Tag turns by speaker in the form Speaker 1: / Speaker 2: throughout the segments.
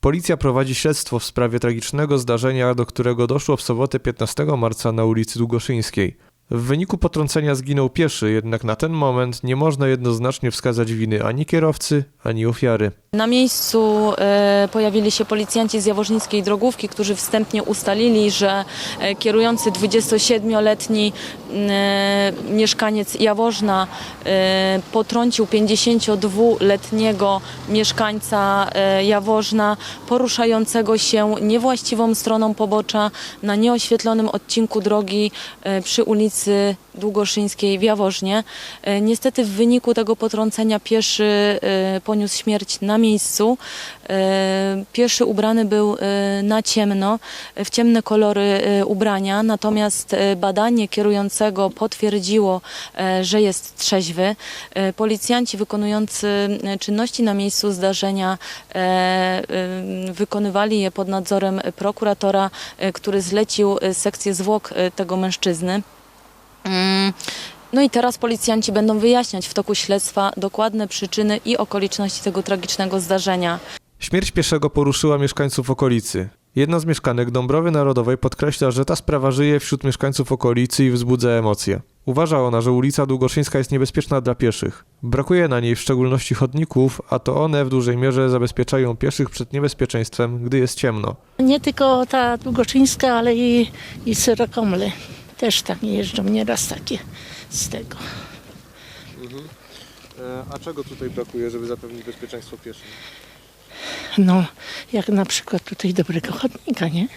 Speaker 1: Policja prowadzi śledztwo w sprawie tragicznego zdarzenia, do którego doszło w sobotę 15 marca na ulicy Długoszyńskiej. W wyniku potrącenia zginął pieszy, jednak na ten moment nie można jednoznacznie wskazać winy ani kierowcy, ani ofiary.
Speaker 2: Na miejscu e, pojawili się policjanci z Jaworznickiej Drogówki, którzy wstępnie ustalili, że e, kierujący 27-letni e, mieszkaniec Jaworzna potrącił 52-letniego mieszkańca Jaworzna poruszającego się niewłaściwą stroną pobocza na nieoświetlonym odcinku drogi przy ulicy Długoszyńskiej w Jaworznie. E, Niestety w wyniku tego potrącenia pieszy e, poniósł śmierć na miejscu. E, Pieszy ubrany był na ciemno, w ciemne kolory ubrania, natomiast badanie kierującego potwierdziło, że jest trzeźwy. Policjanci wykonujący czynności na miejscu zdarzenia wykonywali je pod nadzorem prokuratora, który zlecił sekcję zwłok tego mężczyzny. Mm, No i teraz policjanci będą wyjaśniać w toku śledztwa dokładne przyczyny i okoliczności tego tragicznego zdarzenia.
Speaker 1: Śmierć pieszego poruszyła mieszkańców okolicy. Jedna z mieszkanek Dąbrowy Narodowej podkreśla, że ta sprawa żyje wśród mieszkańców okolicy i wzbudza emocje. Uważa ona, że ulica Długoszyńska jest niebezpieczna dla pieszych. Brakuje na niej w szczególności chodników, a to one w dużej mierze zabezpieczają pieszych przed niebezpieczeństwem, gdy jest ciemno.
Speaker 3: Nie tylko ta Długoczyńska, ale i, i Syrokomle. Też tam jeżdżą nieraz takie z tego.
Speaker 1: A czego tutaj brakuje, żeby zapewnić bezpieczeństwo pieszych?
Speaker 3: No, jak na przykład tutaj dobrego chodnika, nie?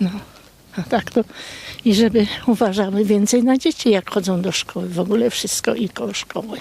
Speaker 3: No, a tak to i żeby uważamy więcej na dzieci, jak chodzą do szkoły, w ogóle wszystko i koło szkoły.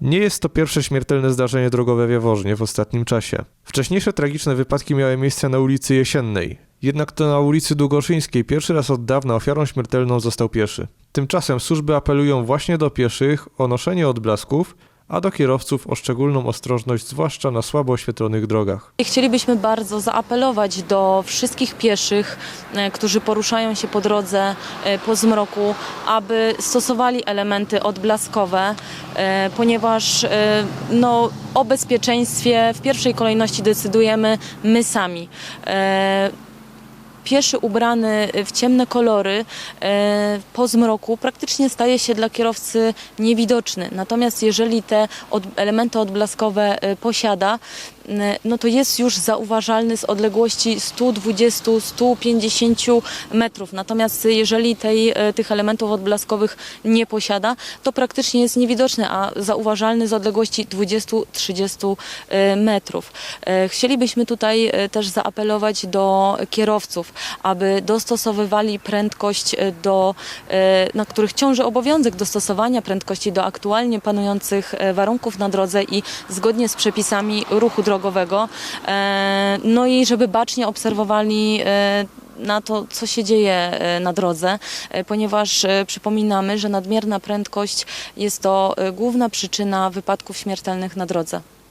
Speaker 1: Nie jest to pierwsze śmiertelne zdarzenie drogowe w Jaworznie w ostatnim czasie. Wcześniejsze tragiczne wypadki miały miejsce na ulicy Jesiennej. Jednak to na ulicy Długoszyńskiej pierwszy raz od dawna ofiarą śmiertelną został pieszy. Tymczasem służby apelują właśnie do pieszych o noszenie odblasków, a do kierowców o szczególną ostrożność, zwłaszcza na słabo oświetlonych drogach.
Speaker 2: Chcielibyśmy bardzo zaapelować do wszystkich pieszych, e, którzy poruszają się po drodze e, po zmroku, aby stosowali elementy odblaskowe, e, ponieważ no, o bezpieczeństwie w pierwszej kolejności decydujemy my sami. Pieszy ubrany w ciemne kolory e, po zmroku praktycznie staje się dla kierowcy niewidoczny. Natomiast jeżeli te elementy odblaskowe e, posiada, no to jest już zauważalny z odległości 120-150 metrów. Natomiast jeżeli tej, e, tych elementów odblaskowych nie posiada, to praktycznie jest niewidoczny, a zauważalny z odległości 20-30 e, metrów. E, Chcielibyśmy tutaj też zaapelować do kierowców, aby dostosowywali prędkość do, na których ciąży obowiązek dostosowania prędkości do aktualnie panujących warunków na drodze i zgodnie z przepisami ruchu drogowego. E, No i żeby bacznie obserwowali e, na to, co się dzieje e, na drodze, ponieważ przypominamy, że nadmierna prędkość jest to główna przyczyna wypadków śmiertelnych na drodze.